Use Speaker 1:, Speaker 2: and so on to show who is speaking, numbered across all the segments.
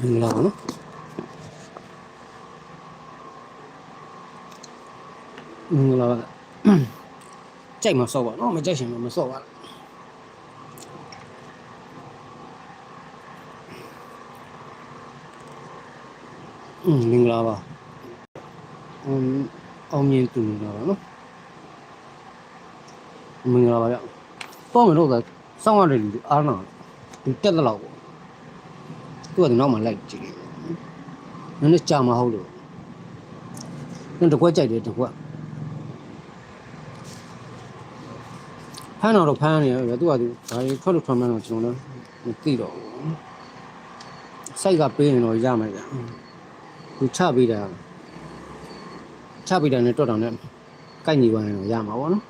Speaker 1: မင်္ဂလာပါနော်မင်္ဂလာပါကြိုက်မှာစော့ပါနော်မကြိုက်ရှင်မစော့ပါနဲ့อืมမင်္ဂလာပါအောင်အောင်မြင်သူမင်္ဂလာပါနော်မင်္ဂလာပါဗျတော့မလို့သာစောင့်ရတယ်လူအားနာဒီတက်တဲ့လောက်ပေါ့ သူကဒီနောက်မှလိုက်ကြည့်တယ်နည်းနည်းကြာမဟုတ်လို့နည်းတကွက်ကြိုက်တယ်တကွက်ဖမ်းတော့ဖမ်းနေရတယ်သူကသူဒါကြီးထွက်လို့ထွက်မှန်းတော့ကျွန်တော်လည်းမသိတော့ဘူးစိုက်ကပေးရင်တော့ရမယ်ဗျသူချပေးတာချပေးတာနဲ့တော့တောင်နဲ့ကိုက်ညီသွားရင်တော့ရမှာပေါ့နော်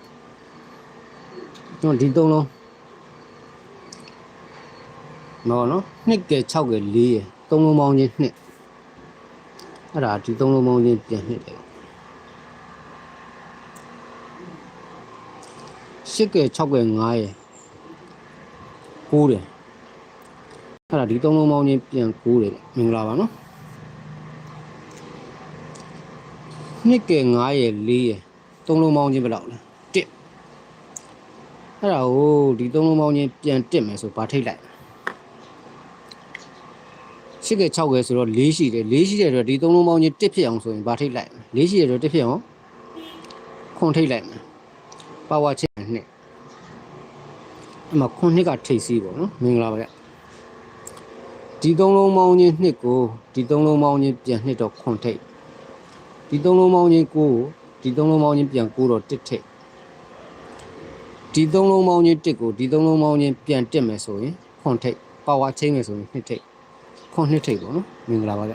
Speaker 1: ကျွန်တော်ဒီသုံးလုံး နော်နော်နှစ်ကဲ6ကဲ4ရယ်သုံးလုံးပေါင်းချင်းနှစ်အဲ့ဒါဒီသုံးလုံးပေါင်းချင်းပြန်နှစ်တယ်ရှစ်ကဲ6ကဲ9ရယ်9တယ်အဲ့ဒါဒီသုံးလုံးပေါင်းချင်းပြန်9တယ်မင်္ဂလာပါနော်နှစ်ကဲ9ရယ်4ရယ်သုံးလုံးပေါင်းချင်းဘယ်လောက်လဲ1အဲ့ဒါကိုဒီသုံးလုံးပေါင်းချင်းပြန်တက်မယ်ဆိုဗာထိတ်လိုက် ရှစ်ကဲ6ကဲဆိုတော့4ရှိတယ်4ရှိတဲ့အတွက်ဒီသုံးလုံးပေါင်းချင်း1ဖြစ်အောင်ဆိုရင်ဗာထိတ်လိုက်4ရှိတဲ့အတွက်1ဖြစ်အောင်ခွန်ထိတ်လိုက်မယ်ပါဝါချင်းနှစ်အမခွန်နှစ်ကထိတ်စီးပေါ့နော်မင်္ဂလာပါဗျဒီသုံးလုံးပေါင်းချင်းနှစ်ကိုဒီသုံးလုံးပေါင်းချင်းပြန်နှစ်တော့ခွန်ထိတ်ဒီသုံးလုံးပေါင်းချင်းကိုဒီသုံးလုံးပေါင်းချင်းပြန်ကိုတော့တစ်ထိတ်ဒီသုံးလုံးပေါင်းချင်းတစ်ကိုဒီသုံးလုံးပေါင်းချင်းပြန်တက်မယ်ဆိုရင်ခွန်ထိတ်ပါဝါချင်းမယ်ဆိုရင်နှစ်ထိတ် ခွန်နှစ်ထိတ်ပေါ့နော်မင်္ဂလာပါဗျ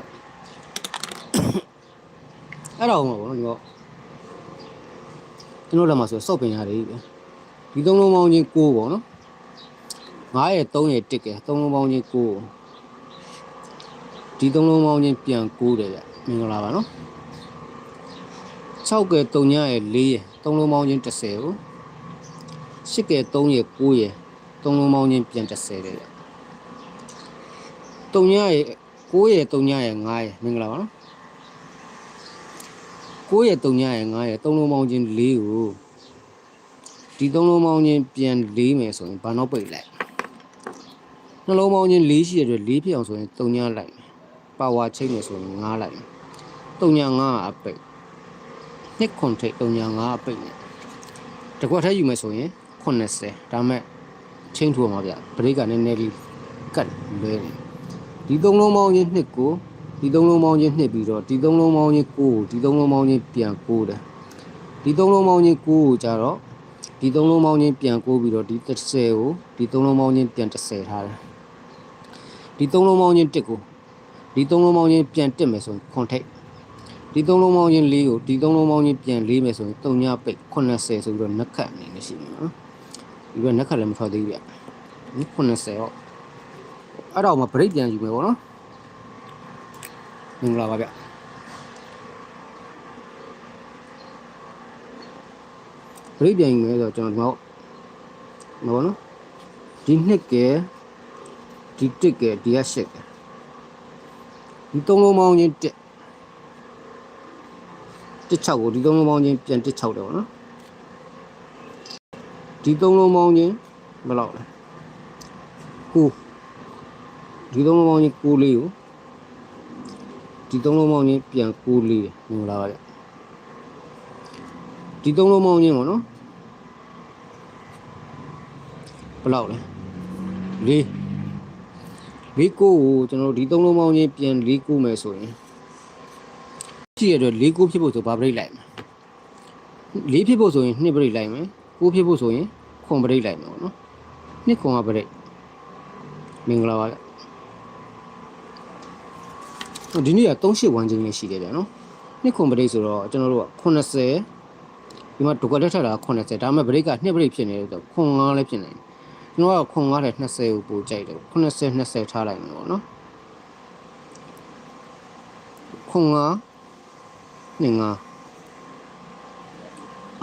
Speaker 1: အဲ့တော့ပေါ့နော်ဒီတော့ကျွန်တော်လည်းမှာဆိုစော့ပင်ရတယ်ဗျဒီသုံးလုံးပေါင်းချင်းကိုပေါ့နော်9ရဲ့3ရဲ့1ကဲသုံးလုံးပေါင်းချင်းကိုဒီသုံးလုံးပေါင်းချင်းပြန်ကိုတယ်ဗျမင်္ဂလာပါနော်6ကဲ3ညရဲ့4ရဲ့သုံးလုံးပေါင်းချင်း30ကို8ကဲ3ရဲ့9ရဲ့သုံးလုံးပေါင်းချင်းပြန်30တယ်ဗျ 3ညရဲ့9ရဲ့3ညရဲ့9ရဲ့မင်္ဂလာပါနော်9ရဲ့3ညရဲ့9ရဲ့သုံးလုံးပေါင်းချင်း4ကိုဒီသုံးလုံးပေါင်းချင်းပြန်4မယ်ဆိုရင်ဘာနောက်ပိတ်လိုက်နှလုံးပေါင်းချင်း4ရှိရတဲ့4ဖြစ်အောင်ဆိုရင်3ညလိုက်မယ်ပါဝါချိန်မယ်ဆိုရင်9လိုက်မယ်3ည9အပိတ်နှစ်ခွန်ထိတ်3ည9အပိတ်နဲ့တကွက်ထဲယူမယ်ဆိုရင်80ဒါမဲ့ချိန်ထိုးမှာဗျဘရိတ်ကနည်းနည်းလေးကတ်လွဲတယ် ဒီသုံးလုံးပေါင်းချင်းနှစ်ကိုဒီသုံးလုံးပေါင်းချင်းနှစ်ပြီးတော့ဒီသုံးလုံးပေါင်းချင်းကိုဒီသုံးလုံးပေါင်းချင်းပြန်ကိုတယ်ဒီသုံးလုံးပေါင်းချင်းကိုကိုကြတော့ဒီသုံးလုံးပေါင်းချင်းပြန်ကိုပြီးတော့ဒီ30ကိုဒီသုံးလုံးပေါင်းချင်းပြန်30ထားတယ်ဒီသုံးလုံးပေါင်းချင်း1ကိုဒီသုံးလုံးပေါင်းချင်းပြန်တက်မယ်ဆိုရင်ခွန်ထိတ်ဒီသုံးလုံးပေါင်းချင်း၄ကိုဒီသုံးလုံးပေါင်းချင်းပြန်၄မယ်ဆိုရင်3ညပိတ်80ဆိုပြီးတော့နက်ခတ်အနေနဲ့ရှိမှာနော်ဒီကနက်ခတ်လည်းမထွက်သေးဘူးဗျ80ရော အဲ့တော့မှ break ပြန်ယူမယ်ပေါ့နော်မင်္ဂလာပါဗျ break ပြန်ယူမယ်ဆိုတော့ကျွန်တော်ဒီမှာပေါ့နော်ဒီနှစ်ကဲဒီတစ်ကဲဒီကရှစ်ကဲဒီသုံးလုံးပေါင်းချင်းတစ်တစ်6ကိုဒီသုံးလုံးပေါင်းချင်းပြန်တစ်6တယ်ပေါ့နော်ဒီသုံးလုံးပေါင်းချင်းဘယ်လောက်လဲ9 ဒီသုံးလုံးပေါင်းချင်း9လေးကိုဒီသုံးလုံးပေါင်းချင်းပြန်9လေးတယ်မင်္ဂလာပါဗျဒီသုံးလုံးပေါင်းချင်းပေါ့နော်ဘယ်လောက်လဲ၄၄ကိုကိုကျွန်တော်တို့ဒီသုံးလုံးပေါင်းချင်းပြန်၄ကိုမယ်ဆိုရင်ကြည့်ရတော့၄ကိုဖြစ်ဖို့ဆိုဘာဘရိတ်လိုက်မလဲ၄ဖြစ်ဖို့ဆိုရင်2ဘရိတ်လိုက်မယ်9ဖြစ်ဖို့ဆိုရင်ခွန်ဘရိတ်လိုက်မယ်ပေါ့နော်2ခွန်ကဘရိတ်မင်္ဂလာပါဗျ ဒီနေ့က38ဝန်းကျင်လေးရှိတယ်ဗျာနော်2ခွန်ဘရိတ်ဆိုတော့ကျွန်တော်တို့က80ဒီမှာဒုက္ခလက်ထက်တာ80ဒါပေမဲ့ဘရိတ်က2ဘရိတ်ဖြစ်နေတယ်ဆိုခွန်9လည်းဖြစ်နေတယ်ကျွန်တော်ကခွန်9တဲ့20ကိုပို့ကြိုက်တယ်80 20ထားလိုက်မယ်ပေါ့နော်ခွန်9နှစ်9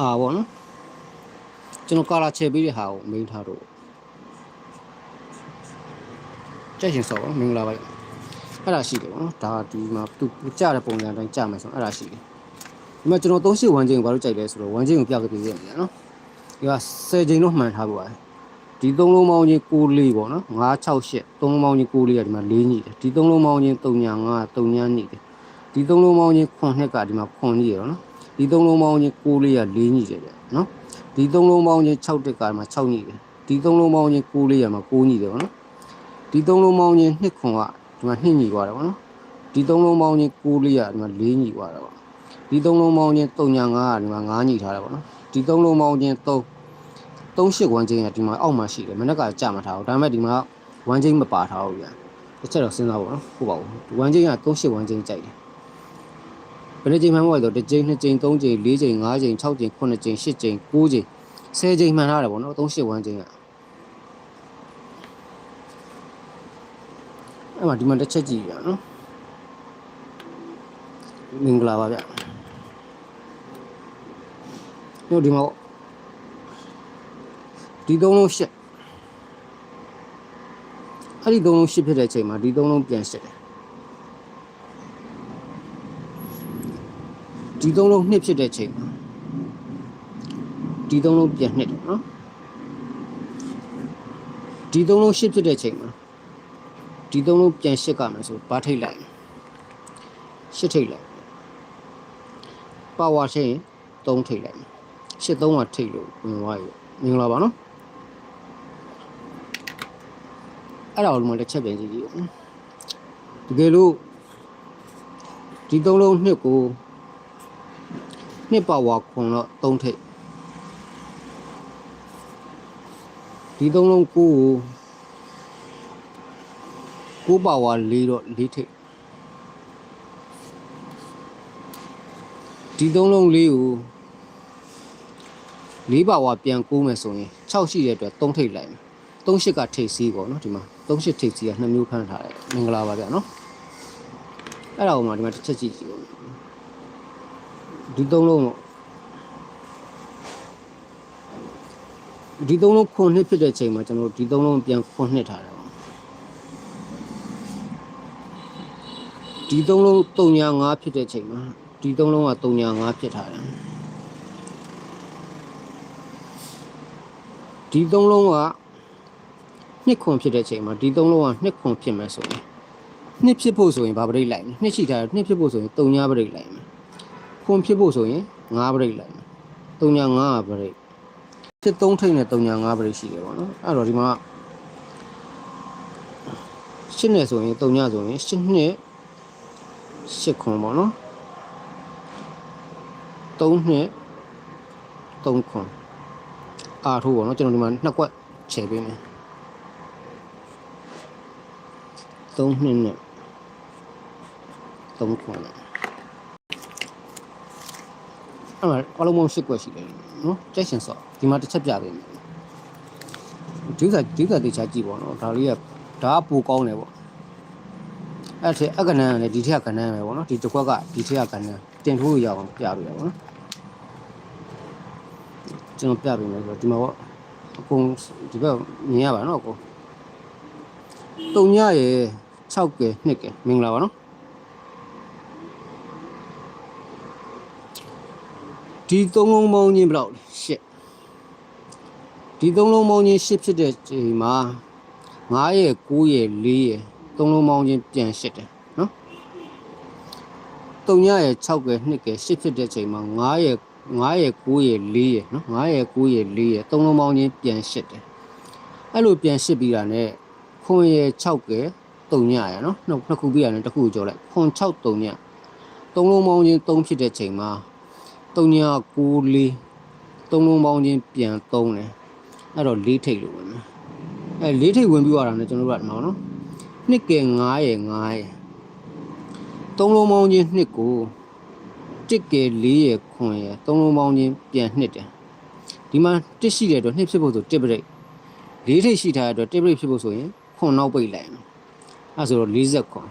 Speaker 1: အာပေါ့နော်ကျွန်တော်ကာလာချဲပေးတဲ့ဟာကိုမိန်းထားတော့ကြိုက်ရှင်စောပါမင်္ဂလာပါ အဲ့ဒါရှိတယ်ပေါ့နော်ဒါဒီမှာသူကြတဲ့ပုံစံအတိုင်းကြမယ်ဆိုတော့အဲ့ဒါရှိတယ်ဒီမှာကျွန်တော်38ဝမ်းချင်းကိုဘာလို့ကြိုက်လဲဆိုတော့ဝမ်းချင်းကိုပြကြည့်ရနေတယ်နော်ဒီက10ချိန်တော့မှန်ထားဖို့ပါတယ်ဒီသုံးလုံးပေါင်းချင်း6လေးပေါ့နော်968သုံးလုံးပေါင်းချင်း6လေးကဒီမှာ4ညိတယ်ဒီသုံးလုံးပေါင်းချင်း3ညာ9 3ညာညိတယ်ဒီသုံးလုံးပေါင်းချင်း9နှစ်ကဒီမှာ9ညိရတော့နော်ဒီသုံးလုံးပေါင်းချင်း6လေးက4ညိတယ်ဗျနော်ဒီသုံးလုံးပေါင်းချင်း6တက်ကဒီမှာ6ညိတယ်ဒီသုံးလုံးပေါင်းချင်း6လေးကဒီမှာ9ညိတယ်ပေါ့နော်ဒီသုံးလုံးပေါင်းချင်း2ခွန်က ဒီမှာ2ညိသွားတယ်ပေါ့နော်ဒီသုံးလုံးပေါင်းချင်း6လေးကဒီမှာ4ညိသွားတယ်ပေါ့ဒီသုံးလုံးပေါင်းချင်း3ညာ9ကဒီမှာ9ညိထားတယ်ပေါ့နော်ဒီသုံးလုံးပေါင်းချင်း3 38ဝမ်းချင်းကဒီမှာအောက်မှာရှိတယ်မနေ့ကကြာမထားဘူးဒါပေမဲ့ဒီမှာဝမ်းချင်းမပါထားဘူးဗျာတစ်ချက်တော့စဉ်းစားပါတော့ဟုတ်ပါဘူးဝမ်းချင်းက38ဝမ်းချင်းကြိုက်တယ်ဘယ်နှချိန်မှန်းမဟုတ်တော့တစ်ချိန်နှစ်ချိန်သုံးချိန်လေးချိန်ငါးချိန်6ချိန်9ချိန်10ချိန်9ချိန်10ချိန်မှန်ထားတယ်ပေါ့နော်38ဝမ်းချင်းက အဲ့မှာဒီမှာတစ်ချက်ကြည့်ဗျာနော်မင်္ဂလာပါဗျတို့ဒီမှာဒီသုံးလုံးရှစ်အဲ့ဒီသုံးလုံးရှစ်ဖြစ်တဲ့အချိန်မှာဒီသုံးလုံးပြန်ရှစ်တယ်ဒီသုံးလုံးနှစ်ဖြစ်တဲ့အချိန်မှာဒီသုံးလုံးပြန်နှစ်တယ်နော်ဒီသုံးလုံးရှစ်ဖြစ်တဲ့အချိန်မှာ ဒီသုံးလုံးပြန်ရှစ်ကမယ်ဆိုဘာထိတ်လိုက်ရှစ်ထိတ်လိုက်ပါဝါရှိရင်3ထိတ်လိုက်ရှစ်3ကထိတ်လို့ဝင်သွားပြီမင်္ဂလာပါနော်အဲ့ဒါကိုလည်းတစ်ချက်ပြန်ကြည့်ကြည့်ဦးတကယ်လို့ဒီသုံးလုံးနှစ်ကိုနှစ်ပါဝါခွန်တော့သုံးထိပ်ဒီသုံးလုံးကို ကိုကိုပါဝါ၄တော့၄ထိပ်ဒီသုံးလုံးလေးကို၄ပါဝါပြန်ကိုးမယ်ဆိုရင်6ရှိတဲ့အတွက်3ထိပ်လိုက်မယ်38ကထိပ်စီးပေါ့နော်ဒီမှာ38ထိပ်စီးကနှစ်မျိုးဖမ်းထားတယ်မင်္ဂလာပါဗျာနော်အဲ့ဒါကိုမှဒီမှာတစ်ချက်ကြည့်ကြည့်ဦးဒီသုံးလုံးတော့ဒီသုံးလုံးခွန်နှစ်ဖြစ်တဲ့ချိန်မှာကျွန်တော်တို့ဒီသုံးလုံးပြန်ခွန်နှစ်ထားတယ်ပေါ့ ဒီသုံးလုံး305ဖြစ်တဲ့ချိန်မှာဒီသုံးလုံးက305ဖြစ်ထားတယ်ဒီသုံးလုံးကနှစ်ခွန်ဖြစ်တဲ့ချိန်မှာဒီသုံးလုံးကနှစ်ခွန်ဖြစ်မယ်ဆိုရင်နှစ်ဖြစ်ဖို့ဆိုရင်ဘာပရိတ်လိုက်မလဲနှစ်ရှိထားတယ်နှစ်ဖြစ်ဖို့ဆိုရင်3ညပရိတ်လိုက်မယ်ခွန်ဖြစ်ဖို့ဆိုရင်5ပရိတ်လိုက်မယ်3ည5ပရိတ်ဖြစ်3ထိပ်နဲ့3ည5ပရိတ်ရှိတယ်ပေါ့နော်အဲ့တော့ဒီမှာရှင်းနေဆိုရင်3ညဆိုရင်ရှင်းနှစ် ရှစ်ခွန်ပေါ့နော်3နှစ်3ခွန်အာထိုးပေါ့နော်ကျွန်တော်ဒီမှာနှစ်ကွက်ခြေပေးမယ်3နှစ်နဲ့3ခွန်နဲ့အဲ့မှာအလုံးပေါင်း10ကွက်ရှိတယ်နော်ကြိုက်ရှင်စော့ဒီမှာတစ်ချက်ပြပေးမယ်ဒီဥစ္စာဒီဥစ္စာတေချာကြည့်ပေါ့နော်ဒါလေးကဒါကပိုကောင်းတယ်ပေါ့ အဲ့ထက်အကနန်းကလည်းဒီထက်ကကနန်းပဲပေါ့နော်ဒီတစ်ခွက်ကဒီထက်ကကနန်းတင်ထိုးရအောင်ပြပေးရပါတော့နော်ကျွန်တော်ပြပေးမယ်ဆိုတော့ဒီမှာပေါ့အကုန်ဒီဘက်မြင်ရပါနော်အကုန်တုံညရဲ့6ကဲ2ကဲမင်္ဂလာပါနော်ဒီသုံးလုံးပေါင်းချင်းဘယ်လောက်လဲရှစ်ဒီသုံးလုံးပေါင်းချင်းရှစ်ဖြစ်တဲ့ချိန်မှာ9ရဲ့9ရဲ့4ရဲ့ သုံးလုံးပေါင်းချင်းပြန်ရှစ်တယ်နော်တုံညရဲ့6ကဲ2ကဲရှစ်ဖြစ်တဲ့ချိန်မှာ9ရဲ့9ရဲ့9ရဲ့4ရဲ့နော်9ရဲ့9ရဲ့4ရဲ့သုံးလုံးပေါင်းချင်းပြန်ရှစ်တယ်အဲ့လိုပြန်ရှစ်ပြီးတာ ਨੇ ခွန်ရဲ့6ကဲ3ညရနော်နှစ်နှစ်ခုပြီးရတယ်တစ်ခုကြောလိုက်ခွန်6 3ညသုံးလုံးပေါင်းချင်း3ဖြစ်တဲ့ချိန်မှာ3ည9 4သုံးလုံးပေါင်းချင်းပြန်3တယ်အဲ့တော့၄ထိပ်လို့ဝင်မယ်အဲ့၄ထိပ်ဝင်ပြီးသွားတာ ਨੇ ကျွန်တော်တို့ကဒီမှာနော် နှစ်ကဲ9ရဲ့9ရဲ့သုံးလုံးပေါင်းချင်းနှစ်ကိုတစ်ကဲ4ရဲ့ခွန်ရဲ့သုံးလုံးပေါင်းချင်းပြန်နှစ်တယ်ဒီမှာတစ်ရှိတဲ့အတွက်နှစ်ဖြစ်ဖို့ဆိုတစ်ပရိတ်၄ထိပ်ရှိထားတဲ့အတွက်တစ်ပရိတ်ဖြစ်ဖို့ဆိုရင်ခွန်နောက်ပိတ်လိုက်မယ်အဲဆိုတော့40ခွန်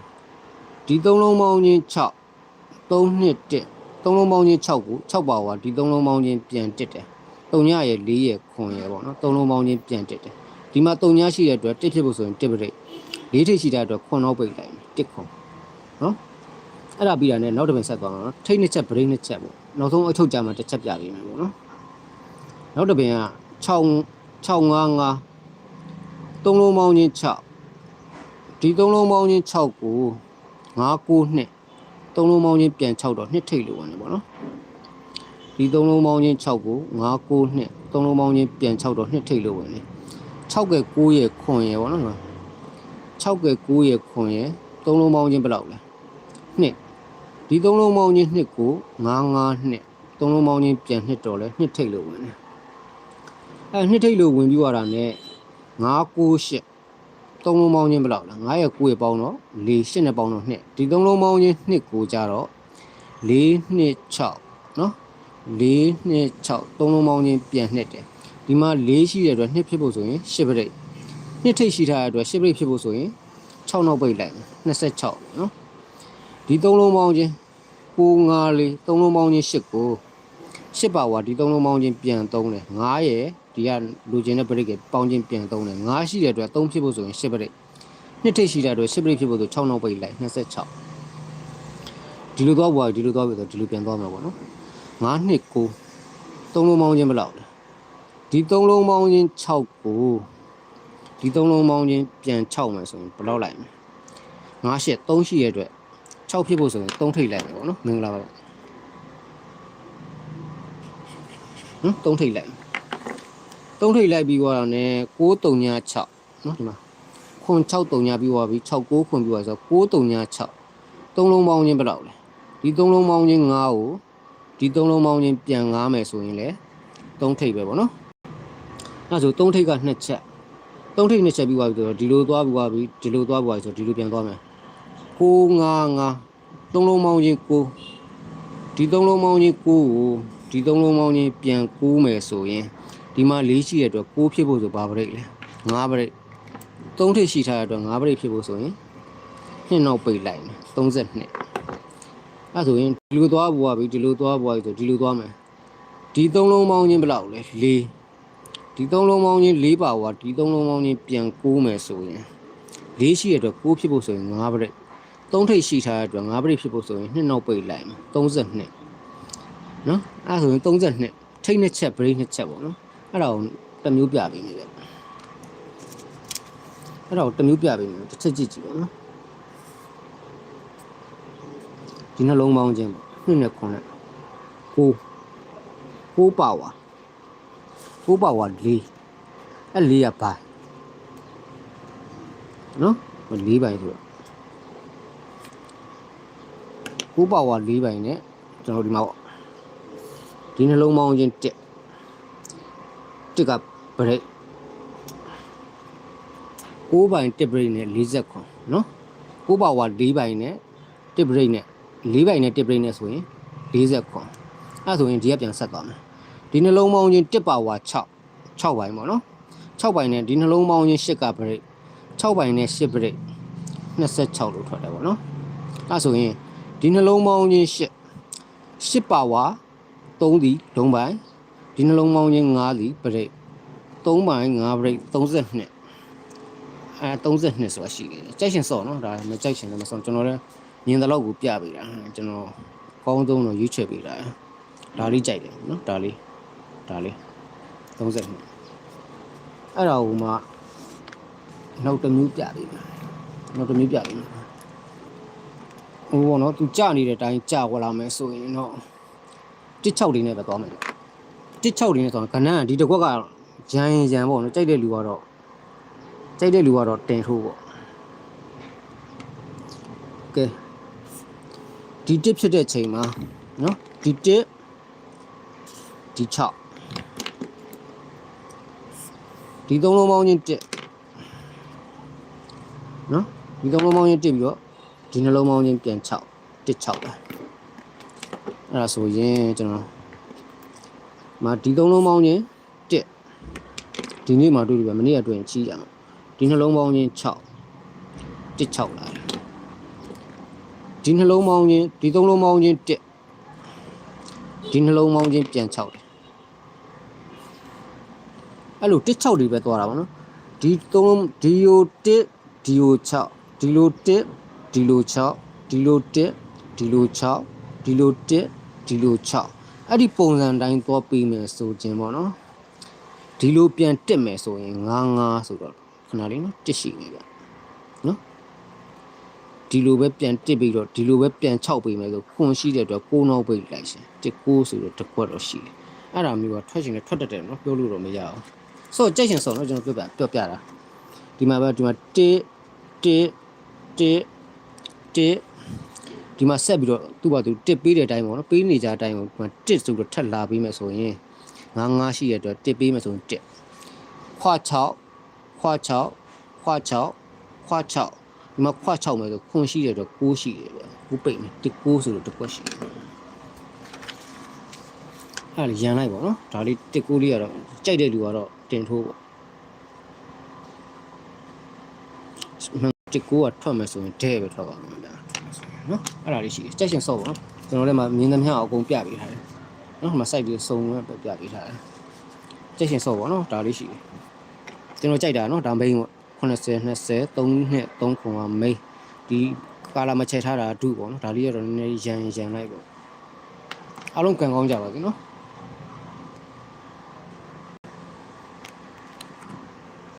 Speaker 1: ဒီသုံးလုံးပေါင်းချင်း6 3နှစ်1သုံးလုံးပေါင်းချင်း6ကို6ပါဝါဒီသုံးလုံးပေါင်းချင်းပြန်တက်တယ်3ညရဲ့4ရဲ့ခွန်ရဲ့ပေါ့နော်သုံးလုံးပေါင်းချင်းပြန်တက်တယ်ဒီမှာ3ညရှိတဲ့အတွက်1ဖြစ်ဖို့ဆိုရင်1ပရိတ် ၄ထိပ်ရှိတဲ့အတွက်ခွန်နောက်ပိတ်လိုက်မယ်1ခွန်နော်အဲ့ဒါပြီးတာနဲ့နောက်တစ်ပင်ဆက်သွားမှာနော်ထိတ်နှစ်ချက်ဗရိတ်နှစ်ချက်ပေါ့နောက်ဆုံးအချုပ်ကြမှာတစ်ချက်ပြပေးမယ်ပေါ့နော်နောက်တစ်ပင်က6 655သုံးလုံးပေါင်းချင်း6ဒီသုံးလုံးပေါင်းချင်း6ကို9 9နှစ်သုံးလုံးပေါင်းချင်းပြန်6တော့နှစ်ထိတ်လို့ဝင်တယ်ပေါ့နော်ဒီသုံးလုံးပေါင်းချင်း6ကို9 9နှစ်သုံးလုံးပေါင်းချင်းပြန်6တော့နှစ်ထိတ်လို့ဝင်တယ်6က9ရဲ့ခွန်ရဲ့ပေါ့နော် 6က9ရဲ့ခွန်ရဲ့သုံးလုံးပေါင်းချင်းဘယ်လောက်လဲနှစ်ဒီသုံးလုံးပေါင်းချင်းနှစ်ကို9 9နှစ်သုံးလုံးပေါင်းချင်းပြန်နှစ်တော့လဲနှစ်ထိတ်လို့ဝင်တယ်အဲနှစ်ထိတ်လို့ဝင်ပြီးသွားတာ ਨੇ 9 9 8သုံးလုံးပေါင်းချင်းဘယ်လောက်လဲ9ရဲ့9ရဲ့ပေါင်းတော့4 8နဲ့ပေါင်းတော့2ဒီသုံးလုံးပေါင်းချင်း2ကိုကြတော့4 2 6နော်4 2 6သုံးလုံးပေါင်းချင်းပြန်နှစ်တယ်ဒီမှာ4ရှိတဲ့အတွက်2ဖြစ်ဖို့ဆိုရင်10ပြိ တ်2ထိပ်ရှိထားတဲ့အတွက်10ပြိတ်ဖြစ်ဖို့ဆိုရင်6နောက်ပိတ်လိုက်26နော်ဒီသုံးလုံးပေါင်းချင်း9 5လေးသုံးလုံးပေါင်းချင်း8ကို8ပါဝါဒီသုံးလုံးပေါင်းချင်းပြန်သုံးတယ်9ရဲ့ဒီကလူချင်းတဲ့ပရိတ်ကပေါင်းချင်းပြန်သုံးတယ်9ရှိတဲ့အတွက်3ဖြစ်ဖို့ဆိုရင်10ပရိတ်နှစ်ထိပ်ရှိတဲ့အတွက်10ပရိတ်ဖြစ်ဖို့ဆို6နောက်ပိတ်လိုက်26ဒီလိုသွားပွားဒီလိုသွားပြီဆိုဒီလိုပြန်သွားမှာပေါ့နော်9နှစ်9သုံးလုံးပေါင်းချင်းဘယ်လောက်လဲဒီသုံးလုံးပေါင်းချင်း6ကို ဒီသုံးလုံးပေါင်းချင်းပြန်6မယ်ဆိုရင်ဘယ်လောက်လိုက်မလဲ9ရှစ်3ရှိရဲ့အတွက်6ဖြစ်ဖို့ဆိုရင်3ထိပ်လိုက်မယ်ပေါ့နော်မင်္ဂလာပါနော်3ထိပ်လိုက်3ထိပ်လိုက်ပြီးတော့ね6 3ည6နော်ဒီမှာခွန်6 3ညပြီးသွားပြီ6 9ခွန်ပြီးသွားဆို6 3ည6သုံးလုံးပေါင်းချင်းဘယ်လောက်လဲဒီသုံးလုံးပေါင်းချင်း9ကိုဒီသုံးလုံးပေါင်းချင်းပြန်9မယ်ဆိုရင်လေ3ထိပ်ပဲပေါ့နော်အဲဆို3ထိပ်က2ချက် 3ထိပ်2ချက်ပြီးသွားပြီဆိုတော့ဒီလိုသွားပြီးသွားပြီဒီလိုသွားပြီးသွားပြီဆိုတော့ဒီလိုပြန်သွားမယ်6 9 9သုံးလုံးပေါင်းချင်း9ဒီသုံးလုံးပေါင်းချင်း9ကိုဒီသုံးလုံးပေါင်းချင်းပြန်9မယ်ဆိုရင်ဒီမှာ၄ရှိတဲ့အတွက်6ဖြစ်ဖို့ဆိုဘာပရိတ်လဲ9ပရိတ်3ထိပ်ရှိထားတဲ့အတွက်9ပရိတ်ဖြစ်ဖို့ဆိုရင်နှစ်နောက်ပိတ်လိုက်မယ်32အဲဆိုရင်ဒီလိုသွားပွားပြီဒီလိုသွားပွားပြီဆိုဒီလိုသွားမယ်ဒီသုံးလုံးပေါင်းချင်းဘယ်လောက်လဲ4 ဒီသုံးလုံးပေါင်းချင်း4ပါဝါဒီသုံးလုံးပေါင်းချင်းပြန်9မယ်ဆိုရင်၄ရှိတဲ့အတွက်6ဖြစ်ဖို့ဆိုရင်9ပရိတ်3ထိပ်ရှိထားတဲ့အတွက်9ပရိတ်ဖြစ်ဖို့ဆိုရင်နှစ်နောက်ပိတ်လိုက်မယ်32နော်အဲဆိုရင်32ထိတ်နှစ်ချက်ပရိတ်နှစ်ချက်ပေါ့နော်အဲ့ဒါကိုတစ်မျိုးပြပေးနေတယ်အဲ့ဒါကိုတစ်မျိုးပြပေးနေတယ်တစ်ချက်ကြည့်ကြည့်ပါနော်ဒီနှလုံးပေါင်းခြင်းပေါ့နှစ်နဲ့ခုနဲ့ကိုကိုပါဝါ ကိုပါဝါ၄အဲ့၄ကဘာနော်၄ပိုင်းဆိုတော့ကိုပါဝါ၄ပိုင်းနဲ့ကျွန်တော်ဒီမှာပေါ့ဒီနှလုံးပေါင်းခြင်းတက်တစ်ကဘရိတ်6ပိုင်တစ်ဘရိတ်နဲ့40ခွန်နော်6ပါဝါ4ပိုင်နဲ့တစ်ဘရိတ်နဲ့4ပိုင်နဲ့တစ်ဘရိတ်နဲ့ဆိုရင်40ခွန်အဲ့ဆိုရင်ဒီကပြန်ဆက်သွားမယ် ဒီနှလုံးပေါင်းချင်းတစ်ပါဝါ6 6ပိုင်ပေါ့နော်6ပိုင်နဲ့ဒီနှလုံးပေါင်းချင်း8ကဘရိတ်6ပိုင်နဲ့8ဘရိတ်26လို့ထွက်တယ်ပေါ့နော်အဲ့ဆိုရင်ဒီနှလုံးပေါင်းချင်း8 8ပါဝါ3ဒီလုံးပိုင်ဒီနှလုံးပေါင်းချင်း9လီပရိတ်3ပိုင်း5ပရိတ်32အဲ32ဆိုတာရှိတယ်ကြိုက်ရှင်စော့နော်ဒါမကြိုက်ရှင်လည်းမစော့ကျွန်တော်လည်းမြင်တဲ့လောက်ကိုပြပေးတာကျွန်တော်ကောင်းဆုံးတော့ရွေးချယ်ပေးတာဒါလေးကြိုက်တယ်နော်ဒါလေး ဒါလေး32အဲ့ဒါဟိုမှနောက်တစ်မျိုးပြပေးမယ်နောက်တစ်မျိုးပြပေးမယ်ဟိုပေါ့နော်သူကြနေတဲ့အတိုင်းကြဝလာမယ်ဆိုရင်တော့တစ်6လေးနဲ့ပဲသွားမယ်တစ်6လေးနဲ့ဆိုတော့ခဏကဒီတစ်ခွက်ကရန်ရန်ပေါ့နော်ကြိုက်တဲ့လူကတော့ကြိုက်တဲ့လူကတော့တင်ထိုးပေါ့ကဲဒီတစ်ဖြစ်တဲ့ချိန်မှာနော်ဒီတစ်ဒီ6 ဒီသုံးလုံးပေါင်းချင်းတစ်နော်ဒီသုံးလုံးပေါင်းချင်းတစ်ပြီးတော့ဒီနှလုံးပေါင်းချင်းပြန်6တစ်6ပဲအဲ့ဒါဆိုရင်ကျွန်တော်မဒီသုံးလုံးပေါင်းချင်း1ဒီနေ့မှတွေ့ပြီပဲမနေ့ကတွေ့ရင်ကြီးရအောင်ဒီနှလုံးပေါင်းချင်း6 1 6လာတယ်ဒီနှလုံးပေါင်းချင်းဒီသုံးလုံးပေါင်းချင်း1ဒီနှလုံးပေါင်းချင်းပြန်6တယ် အဲ့လို1 6တွေပဲသွားတာဗောနော်ဒီသုံးလုံးဒီယို1ဒီယို6ဒီလို1ဒီလို6ဒီလိုတက်ဒီလို6ဒီလိုတက်ဒီလို6အဲ့ဒီပုံစံတိုင်းသွားပေးမယ်ဆိုခြင်းပေါ့နော်ဒီလိုပြန်တက်မယ်ဆိုရင်9 9ဆိုတော့ခဏလေးနော်တက်ရှိနေဗျနော်ဒီလိုပဲပြန်တက်ပြီးတော့ဒီလိုပဲပြန်6ပေးမယ်ဆိုခွန်ရှိတဲ့အတွက်6နောက်ပိတ်လိုက်ရှင်တက်6ဆိုတော့တစ်ခွက်တော့ရှိတယ်အဲ့ဒါမျိုးကထွက်ရှင်နဲ့ထွက်တတ်တယ်နော်ပြောလို့တော့မရအောင် ဆိုတော့ကြိတ်ရှင်ဆုံးတော့ကျွန်တော်ပြောပြပြောပြတာဒီမှာပဲဒီမှာတက်တက်တက်တက်ဒီမှာဆက်ပြီးတော့သူ့ဘာသူတစ်ပေးတဲ့အတိုင်းပေါ့နော်ပေးနေကြတဲ့အတိုင်းကိုဒီမှာတစ်ဆိုတော့ထပ်လာပေးမယ်ဆိုရင်ငါးငါးရှိရတဲ့အတွက်တစ်ပေးမယ်ဆိုရင်တစ်ခွာ6ခွာ6ခွာ6ခွာ6ဒီမှာခွာ6မယ်ဆိုခွန်ရှိတဲ့အတွက်6ရှိတယ်ဗျကိုပိတ်မယ်တစ်6ဆိုတော့တစ်ခွက်ရှိတယ်အဲ့ဒါရန်လိုက်ပေါ့နော်ဒါလေးတစ်6လေးကတော့ကြိုက်တဲ့လူကတော့ တင်ထိုးပေါ့တစ်6ကထွက်မယ်ဆိုရင်ဒဲပဲထွက်ပါမယ်ဗျာနော်အဲ့ဒါလေးရှိတယ်ကြိုက်ရှင်စော့ပေါ့နော်ကျွန်တော်လည်းမမြင်သမျှအကုန်ပြပေးထားတယ်နော်ဒီမှာ site လေးစုံပဲပြပေးထားတယ်ကြိုက်ရှင်စော့ပေါ့နော်ဒါလေးရှိတယ်ကျွန်တော်ကြိုက်တာနော်ဒါမိန်ပေါ့80 20 3နှစ်3ခွန်ကမိန်ဒီကာလာမချဲထားတာဒုပေါ့နော်ဒါလေးကတော့နည်းနည်းရန်ရန်လိုက်ပေါ့အားလုံးကန်ကောင်းကြပါစေနော်